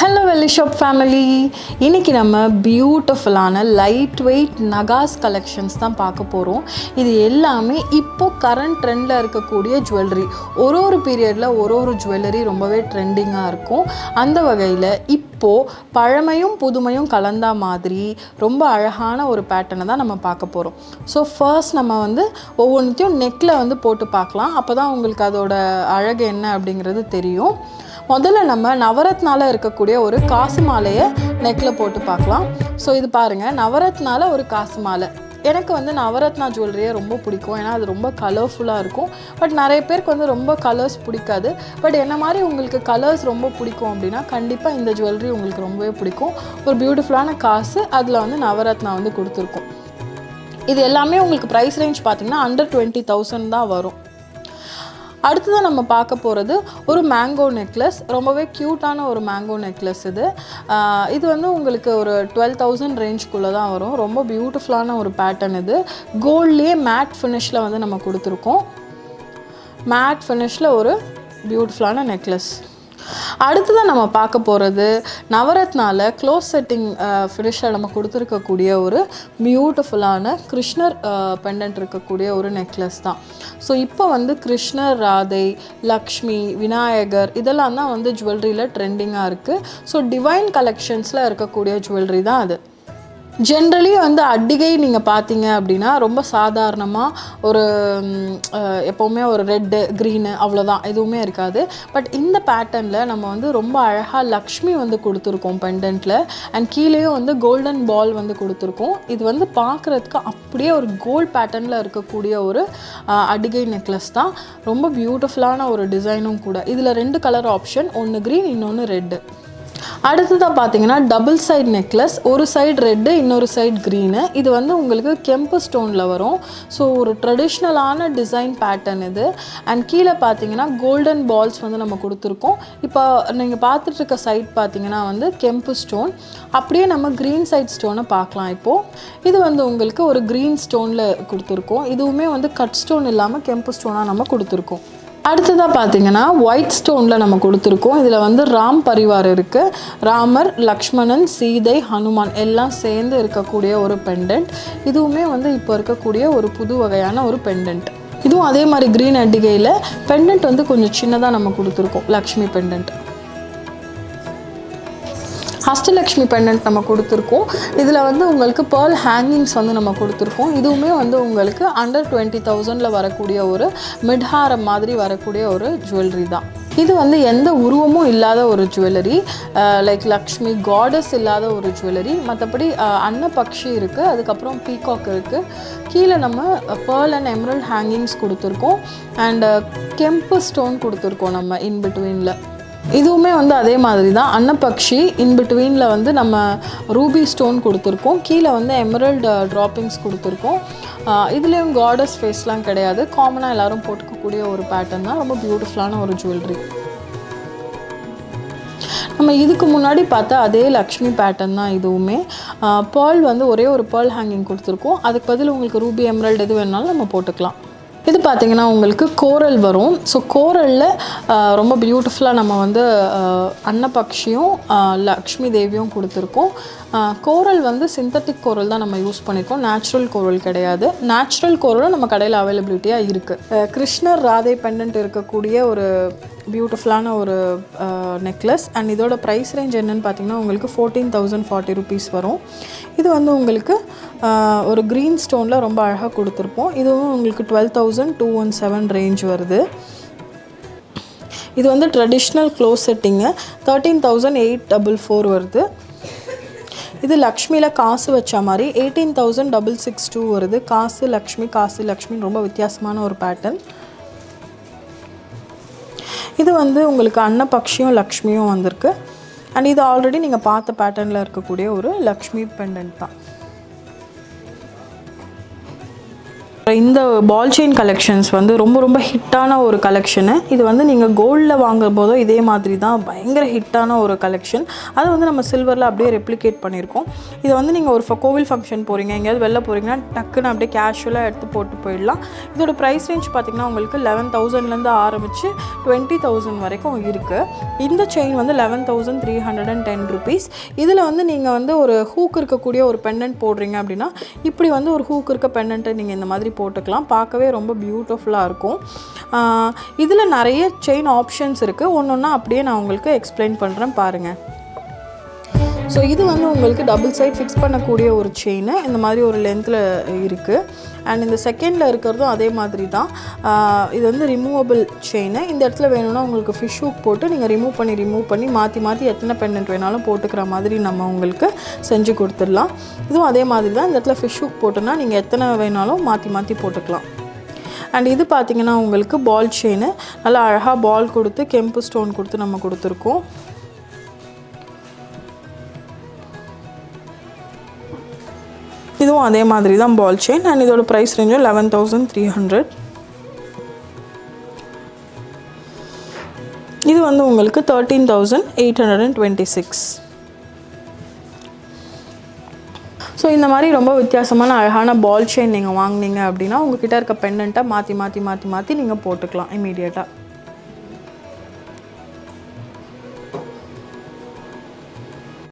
Hello வெள்ளி shop family இன்றைக்கி நம்ம பியூட்டிஃபுல்லான லைட் வெயிட் நகாஸ் கலெக்ஷன்ஸ் தான் பார்க்க போகிறோம் இது எல்லாமே இப்போது கரண்ட் ட்ரெண்டில் இருக்கக்கூடிய ஜுவல்லரி ஒரு ஒரு பீரியடில் ஒரு ஒரு ஜுவல்லரி ரொம்பவே ட்ரெண்டிங்காக இருக்கும். அந்த வகையில் இப்போது பழமையும் புதுமையும் கலந்தா மாதிரி ரொம்ப அழகான ஒரு பேட்டர்னை தான் நம்ம பார்க்க போகிறோம் ஸோ ஃபர்ஸ்ட் நம்ம வந்து ஒவ்வொன்றுத்தையும் நெக்கில் வந்து போட்டு பார்க்கலாம். அப்போ தான் உங்களுக்கு அதோட அழகு என்ன அப்படிங்கிறது தெரியும். முதல்ல நம்ம நவரத்னால இருக்கக்கூடிய ஒரு காசு மாலையை நெக்கில் போட்டு பார்க்கலாம். ஸோ இது பாருங்கள் நவரத்னால ஒரு காசு மாலை எனக்கு வந்து நவரத்னா ஜுவல்லரியே ரொம்ப பிடிக்கும். ஏன்னா அது ரொம்ப கலர்ஃபுல்லாக இருக்கும். பட் நிறைய பேருக்கு வந்து ரொம்ப கலர்ஸ் பிடிக்காது. பட் என்ன மாதிரி உங்களுக்கு கலர்ஸ் ரொம்ப பிடிக்கும் அப்படின்னா கண்டிப்பாக இந்த ஜுவல்லரி உங்களுக்கு ரொம்பவே பிடிக்கும். ஒரு பியூட்டிஃபுல்லான காசு அதில் வந்து நவரத்னா வந்து கொடுத்துருக்கும். இது எல்லாமே உங்களுக்கு ப்ரைஸ் ரேஞ்ச் பார்த்தீங்கன்னா அண்டர் டுவெண்ட்டி தௌசண்ட் தான் வரும். அடுத்ததாக நம்ம பார்க்க போகிறது ஒரு மேங்கோ நெக்லஸ் ரொம்பவே க்யூட்டான ஒரு மேங்கோ நெக்லஸ் இது. இது வந்து உங்களுக்கு ஒரு டுவெல் தௌசண்ட் ரேஞ்சுக்குள்ளே தான் வரும். ரொம்ப பியூட்டிஃபுல்லான ஒரு பேட்டர்ன் இது. கோல்ட்லேயே மேட் ஃபினிஷில் வந்து நம்ம கொடுத்துருக்கோம். மேட் ஃபினிஷில் ஒரு பியூட்டிஃபுல்லான நெக்லஸ் அடுத்ததான் நம்ம பார்க்க போகிறது நவரத்னால க்ளோஸ் செட்டிங் ஃபினிஷில் நம்ம கொடுத்துருக்கக்கூடிய ஒரு பியூட்டிஃபுல்லான கிருஷ்ணர் பெண்டன்ட் இருக்கக்கூடிய ஒரு நெக்லஸ் தான். ஸோ இப்போ வந்து கிருஷ்ணர் ராதை லக்ஷ்மி விநாயகர் இதெல்லாம் தான் வந்து ஜுவல்லரியில் ட்ரெண்டிங்காக இருக்குது ஸோ டிவைன் கலெக்ஷன்ஸில் இருக்கக்கூடிய ஜுவல்லரி தான் அது. ஜென்ரலி வந்து அடிகை நீங்கள் பார்த்தீங்க அப்படின்னா ரொம்ப சாதாரணமாக ஒரு எப்போவுமே ஒரு ரெட்டு க்ரீனு அவ்வளோதான் எதுவுமே இருக்காது. பட் இந்த பேட்டர்னில் நம்ம வந்து ரொம்ப அழகாக லக்ஷ்மி வந்து கொடுத்துருக்கோம் பெண்டன்ட்டில் அண்ட் கீழேயும் வந்து கோல்டன் பால் வந்து கொடுத்துருக்கோம். இது வந்து பார்க்குறதுக்கு அப்படியே ஒரு கோல்ட் பேட்டர்னில் இருக்கக்கூடிய ஒரு அடிகை நெக்லஸ் தான். ரொம்ப பியூட்டிஃபுல்லான ஒரு டிசைனும் கூட. இதில் ரெண்டு கலர் ஆப்ஷன் ஒன்று க்ரீன் இன்னொன்று ரெட்டு அடுத்ததாக பார்த்தீங்கன்னா டபுள் சைடு நெக்லஸ் ஒரு சைடு ரெட்டு இன்னொரு சைடு க்ரீனு இது வந்து உங்களுக்கு கெம்பு ஸ்டோனில் வரும். ஸோ ஒரு ட்ரெடிஷ்னலான டிசைன் பேட்டர்ன் இது. அண்ட் கீழே பார்த்தீங்கன்னா கோல்டன் பால்ஸ் வந்து நம்ம கொடுத்துருக்கோம். இப்போ நீங்கள் பார்த்துட்டு இருக்க சைட் பார்த்தீங்கன்னா வந்து கெம்பு ஸ்டோன் அப்படியே நம்ம க்ரீன் சைட் ஸ்டோனை பார்க்கலாம் இப்போது இது வந்து உங்களுக்கு ஒரு க்ரீன் ஸ்டோனில் கொடுத்துருக்கோம். இதுவுமே வந்து கட் ஸ்டோன் இல்லாமல் கெம்பு ஸ்டோனாக நம்ம கொடுத்துருக்கோம். அடுத்ததாக பார்த்தீங்கன்னா ஒயிட் ஸ்டோனில் நம்ம கொடுத்துருக்கோம். இதில் வந்து ராம் பரிவார் இருக்குது ராமர் லக்ஷ்மணன் சீதை ஹனுமான் எல்லாம் சேர்ந்து இருக்கக்கூடிய ஒரு பெண்டன்ட் இதுவுமே வந்து இப்போ இருக்கக்கூடிய ஒரு புது வகையான ஒரு பெண்டன்ட் இதுவும் அதே மாதிரி க்ரீன் அட்டிகையில் பெண்டன்ட் வந்து கொஞ்சம் சின்னதாக நம்ம கொடுத்துருக்கோம். லக்ஷ்மி பெண்டன்ட் அஷ்டலக்ஷ்மி பெண்டன்ட் நம்ம கொடுத்துருக்கோம். இதில் வந்து உங்களுக்கு பேர்ல் ஹேங்கிங்ஸ் வந்து நம்ம கொடுத்துருக்கோம். இதுவுமே வந்து உங்களுக்கு அண்டர் டுவெண்ட்டி தௌசண்டில் வரக்கூடிய ஒரு மிட்ஹாரம் மாதிரி வரக்கூடிய ஒரு ஜுவல்லரி தான். இது வந்து எந்த உருவமும் இல்லாத ஒரு ஜுவல்லரி லைக் லக்ஷ்மி காடஸ் இல்லாத ஒரு ஜுவல்லரி மற்றபடி அன்னபக்ஷி இருக்குது அதுக்கப்புறம் பீகாக் இருக்குது கீழே நம்ம பேர்ல் அண்ட் எம்ரல்ட் ஹேங்கிங்ஸ் கொடுத்துருக்கோம். அண்ட் கெம்பு ஸ்டோன் கொடுத்துருக்கோம் நம்ம இன் பிட்வீனில் இதுவுமே வந்து அதே மாதிரி தான் அன்னபக்ஷி இன் பிட்வீனில் வந்து நம்ம ரூபி ஸ்டோன் கொடுத்துருக்கோம். கீழே வந்து எமரல்டு ட்ராப்பிங்ஸ் uh, கொடுத்துருக்கோம். இதுலேயும் காடஸ் ஃபேஸ்லாம் கிடையாது. காமனாக எல்லோரும் போட்டுக்கக்கூடிய ஒரு பேட்டர்ன் தான். ரொம்ப பியூட்டிஃபுல்லான ஒரு ஜுவல்லரி நம்ம இதுக்கு முன்னாடி பார்த்தா அதே லக்ஷ்மி பேட்டர்ன் தான் இதுவுமே. பேர்ல் வந்து ஒரே ஒரு பேர்ல் ஹேங்கிங் கொடுத்துருக்கோம். அதுக்கு பதில் உங்களுக்கு ரூபி எம்ரல்டு எது வேணாலும் நம்ம போட்டுக்கலாம். இது பார்த்திங்கன்னா உங்களுக்கு கோரல் வரும். ஸோ கோரலில் ரொம்ப பியூட்டிஃபுல்லாக நம்ம வந்து அன்னபக்ஷியும் லக்ஷ்மி தேவியும் கொடுத்துருக்கோம். கோரல் வந்து சிந்தட்டிக் கோரல் தான் நம்ம யூஸ் பண்ணியிருக்கோம் நேச்சுரல் கோரல் கிடையாது. நேச்சுரல் கோரலும் நம்ம கடையில் அவைலபிலிட்டியாக இருக்குது கிருஷ்ணர் ராதை பெண்டன்ட் இருக்கக்கூடிய ஒரு பியூட்டிஃபுல்லான ஒரு நெக்லஸ் அண்ட் இதோட ப்ரைஸ் ரேஞ்ச் என்னென்னு பார்த்தீங்கன்னா உங்களுக்கு ஃபோர்டீன் தௌசண்ட் ஃபார்ட்டி ருபீஸ் வரும். இது வந்து உங்களுக்கு ஒரு க்ரீன் ஸ்டோனில் ரொம்ப அழகாக கொடுத்துருப்போம். இதுவும் உங்களுக்கு twelve thousand two one seven range வருது. இது வந்து traditional close setting thirteen thousand eight double four வருது. இது லக்ஷ்மியில் காசு வச்ச மாதிரி eighteen thousand double six two வருது. காசு லக்ஷ்மி காசு லக்ஷ்மின்னு ரொம்ப வித்தியாசமான ஒரு பேட்டர்ன் இது வந்து உங்களுக்கு அன்னபக்ஷியும் லக்ஷ்மியும் வந்திருக்கு. அண்ட் இது ஆல்ரெடி நீங்கள் பார்த்த பேட்டர்னில் இருக்கக்கூடிய ஒரு லக்ஷ்மி பெண்டன்ட் தான். இந்த பால் செயின் கலெக்ஷன்ஸ் வந்து ரொம்ப ரொம்ப ஹிட்டான ஒரு கலெக்ஷனு இது வந்து நீங்கள் கோல்டில் வாங்கும் போதோ இதே மாதிரி தான் பயங்கர ஹிட்டான ஒரு கலெக்ஷன் அதை வந்து நம்ம சில்வரில் அப்படியே ரெப்ளிகேட் பண்ணியிருக்கோம். இதை வந்து நீங்கள் ஒரு ஃப- கோவில் ஃபங்க்ஷன் போகிறீங்க எங்கேயாவது வெளில போகிறீங்கன்னா டக்குன்னு அப்படியே கேஷுவலாக எடுத்து போட்டு போயிடலாம். இதோட ப்ரைஸ் ரேஞ்ச் பார்த்தீங்கன்னா உங்களுக்கு லெவன் தௌசண்ட்லேருந்து ஆரம்பித்து டுவெண்ட்டி தௌசண்ட் வரைக்கும் இருக்குது இந்த செயின் வந்து eleven thousand three hundred and ten rupees இதில் வந்து நீங்கள் வந்து ஒரு ஹூக் இருக்கக்கூடிய ஒரு பெண்டன்ட் போடுறீங்க அப்படின்னா இப்படி வந்து ஒரு ஹூக் இருக்க பெண்டன்ட்டை நீங்கள் இந்த மாதிரி போட்டுக்கலாம். பார்க்கவே ரொம்ப பியூட்டிஃபுல்லாக இருக்கும். இதில் நிறைய செயின் ஆப்ஷன்ஸ் இருக்குது ஒன்று ஒன்றா அப்படியே நான் உங்களுக்கு எக்ஸ்பிளைன் பண்ணுறேன் பாருங்கள் ஸோ இது வந்து உங்களுக்கு டபுள் சைட் ஃபிக்ஸ் பண்ணக்கூடிய ஒரு செயின் இந்த மாதிரி ஒரு லென்த்தில் இருக்குது அண்ட் இந்த செகண்டில் இருக்கிறதும் அதே மாதிரி தான். இது வந்து ரிமூவபிள் செயின் இந்த இடத்துல வேணும்னா உங்களுக்கு ஃபிஷ் ஹூக் போட்டு நீங்கள் ரிமூவ் பண்ணி ரிமூவ் பண்ணி மாற்றி மாற்றி எத்தனை பெண்டன்ட் வேணாலும் போட்டுக்கிற மாதிரி நம்ம உங்களுக்கு செஞ்சு கொடுத்துடலாம். இதுவும் அதே மாதிரி தான். இந்த இடத்துல ஃபிஷ் ஹூக் போட்டோன்னா நீங்கள் எத்தனை வேணாலும் மாற்றி மாற்றி போட்டுக்கலாம். அண்ட் இது பார்த்தீங்கன்னா உங்களுக்கு பால் செயின் நல்லா அழகாக பால் கொடுத்து கெம்பு ஸ்டோன் கொடுத்து நம்ம கொடுத்துருக்கோம். இதுவும் அதே மாதிரி தான் பால் செயின் அண்ட் இதோட ப்ரைஸ் ரேஞ்சும் லெவன் தௌசண்ட் த்ரீ ஹண்ட்ரட் இது வந்து உங்களுக்கு thirteen thousand eight hundred and twenty six so இந்த மாதிரி ரொம்ப வித்தியாசமான அழகான பால் செயின் நீங்கள் வாங்குனீங்க அப்படின்னா உங்ககிட்ட இருக்க பெண்டண்ட்டை மாற்றி மாற்றி மாற்றி மாற்றி நீங்கள் போட்டுக்கலாம் இமீடியட்டாக